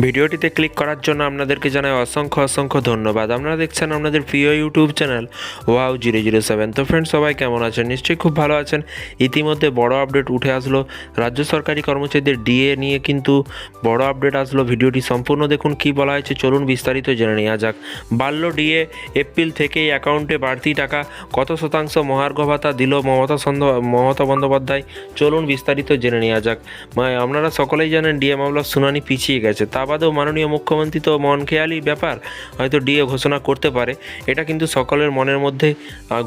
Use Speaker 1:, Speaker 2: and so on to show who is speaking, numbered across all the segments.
Speaker 1: ভিডিওটিতে ক্লিক করার জন্য আপনাদেরকে জানাই অসংখ্য অসংখ্য ধন্যবাদ। আপনারা দেখছেন আপনাদের প্রিয় YouTube channel wow zero zero seven. তো ফ্রেন্ড সবাই কেমন আছেন? নিশ্চয়ই খুব ভালো আছেন। ইতিমধ্যে বড় আপডেট উঠে আসলো। রাজ্য সরকারি কর্মচারীদের ডিএ নিয়ে কিন্তু বড় আপডেট আসলো। ভিডিওটি সম্পূর্ণ দেখুন, কি বলা হয়েছে চলুন বিস্তারিত জেনে নেওয়া যাক। বাড়ল ডিএ এপ্রিল থেকেই অ্যাকাউন্টে বাড়তি টাকা। কত শতাংশ মহার্ঘ ভাতা দিল মমতা মমতা বন্দ্যোপাধ্যায়? চলুন বিস্তারিত জেনে নেওয়া যাক। আপনারা সকলেই জানেন ডিএ মামলার শুনানি পিছিয়ে গেছে। তা বাদেও মাননীয় মুখ্যমন্ত্রী তো মন খেয়ালি ব্যাপার, হয়তো ডিএ ঘোষণা করতে পারে। এটা কিন্তু সকলের মনের মধ্যে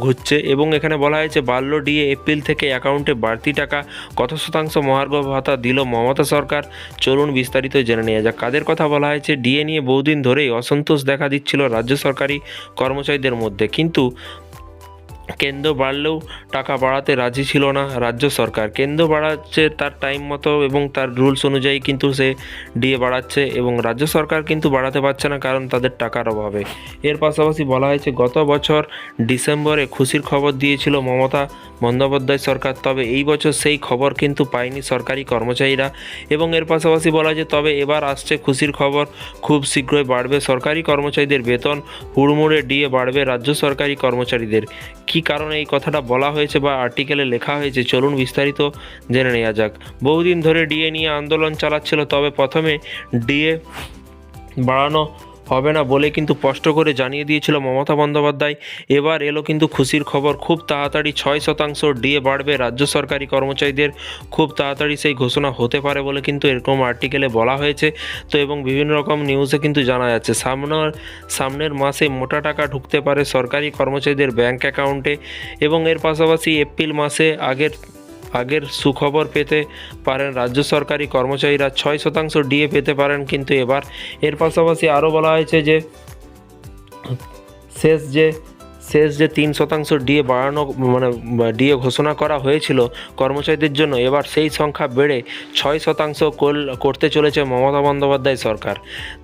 Speaker 1: ঘুরছে এবং এখানে বলা হয়েছে বাল্য ডিএ এপ্রিল থেকে অ্যাকাউন্টে বাড়তি টাকা। কত শতাংশ মহার্ঘ ভাতা দিল মমতা সরকার? চলুন বিস্তারিত জেনে নেওয়া যাক। কাদের কথা বলা হয়েছে, ডিএ নিয়ে বহুদিন ধরেই অসন্তোষ দেখা দিচ্ছিল রাজ্য সরকারি কর্মচারীদের মধ্যে। কিন্তু কেন্দ্র বাড়লেও টাকা বাড়াতে রাজি ছিল না রাজ্য সরকার। কেন্দ্র বাড়াচ্ছে তার টাইম মতো এবং তার রুলস অনুযায়ী কিন্তু সে ডিএ বাড়াচ্ছে এবং রাজ্য সরকার কিন্তু বাড়াতে পারছে না কারণ তাদের টাকার অভাবে। এর পাশাপাশি বলা হয়েছে, গত বছর ডিসেম্বরে খুশির খবর দিয়েছিল মমতা বন্দ্যোপাধ্যায় সরকার, তবে এই বছর সেই খবর কিন্তু পায়নি সরকারি কর্মচারীরা। এবং এর পাশাপাশি বলা যে তবে এবার আসছে খুশির খবর, খুব শীঘ্রই বাড়বে সরকারি কর্মচারীদের বেতন, হুড়মুড়ে ডিএ বাড়বে রাজ্য সরকারি কর্মচারীদের। কী কারণে এই কথাটা বলা হয়েছে বা আর্টিকেলে লেখা হয়েছে, চলুন বিস্তারিত জেনে নেওয়া যাক। বহুদিন ধরে ডিএ নিয়ে আন্দোলন চালাচ্ছিল, তবে প্রথমে ডিএ বাড়ানো হবে না বলে কিন্তু স্পষ্ট করে জানিয়ে দিয়েছিল মমতা বন্দ্যোপাধ্যায়। এবার এলো কিন্তু খুশির খবর। খুব তাড়াতাড়ি ছয় শতাংশ ডিএ বাড়বে রাজ্য সরকারি কর্মচারীদের। খুব তাড়াতাড়ি সেই ঘোষণা হতে পারে বলে কিন্তু এরকম আর্টিকেলে বলা হয়েছে। তো এবং বিভিন্ন রকম নিউজে কিন্তু জানা যাচ্ছে, সামনের সামনের মাসে মোটা টাকা ঢুকতে পারে সরকারি কর্মচারীদের ব্যাংক অ্যাকাউন্টে। এবং এর পাশাপাশি এপ্রিল মাসে আগের আগের সুখবর পেতে পারেন। রাজ্য সরকারি কর্মচারীরা ছয় শতাংশ ডিএ পেতে পারেন, কিন্তু এবার এর পাশাপাশি আরও বলা হয়েছে যে শেষ যে শেষ যে তিন শতাংশ ডিএ বাড়ানো মানে ডিএ ঘোষণা করা হয়েছিল কর্মচারীদের জন্য, এবার সেই সংখ্যা বেড়ে ছয় শতাংশ করতে চলেছে মমতা বন্দ্যোপাধ্যায় সরকার।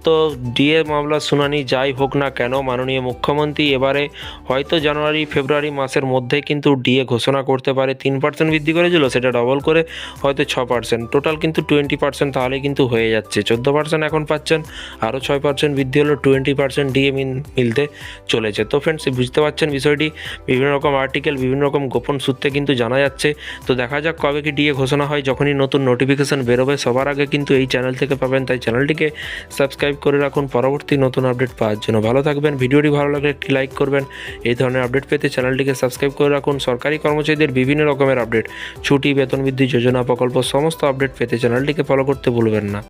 Speaker 1: তো ডিএ মামলার শুনানি যাই হোক না কেন, মাননীয় মুখ্যমন্ত্রী এবারে হয়তো জানুয়ারি, ফেব্রুয়ারি মাসের মধ্যে কিন্তু ডিএ ঘোষণা করতে পারে। তিন পার্সেন্ট বৃদ্ধি করেছিল, সেটা ডবল করে হয়তো ছ পার্সেন্ট টোটাল কিন্তু টোয়েন্টি পার্সেন্ট তাহলে কিন্তু হয়ে যাচ্ছে। চোদ্দ পার্সেন্ট এখন পাচ্ছেন আরও ছয় পার্সেন্ট বৃদ্ধি হলো টোয়েন্টি পার্সেন্ট ডিএ মিলতে চলেছে। তো ফ্রেন্ডস বুঝতে পারছেন বিষয়টি। বিভিন্ন রকম আর্টিকেল বিভিন্ন রকম গোপন সূত্রে কিন্তু জানা যাচ্ছে। তো দেখা যাক কবে কি ডিএ ঘোষণা হয়, যখনই নতুন নোটিফিকেশান বেরোবে সবার আগে কিন্তু এই চ্যানেল থেকে পাবেন। তাই চ্যানেলটিকে সাবস্ক্রাইব করে রাখুন। পরবর্তী নতুন আপডেট পাওয়ার জন্য। ভালো থাকবেন। ভিডিওটি ভালো লাগলে একটি লাইক করবেন। এই ধরনের আপডেট পেতে চ্যানেলটিকে সাবস্ক্রাইব করে রাখুন। সরকারি কর্মচারীদের বিভিন্ন রকমের আপডেট ছুটি, বেতন বৃদ্ধি, যোজনা প্রকল্প, সমস্ত আপডেট পেতে চ্যানেলটিকে ফলো করতে ভুলবেন না।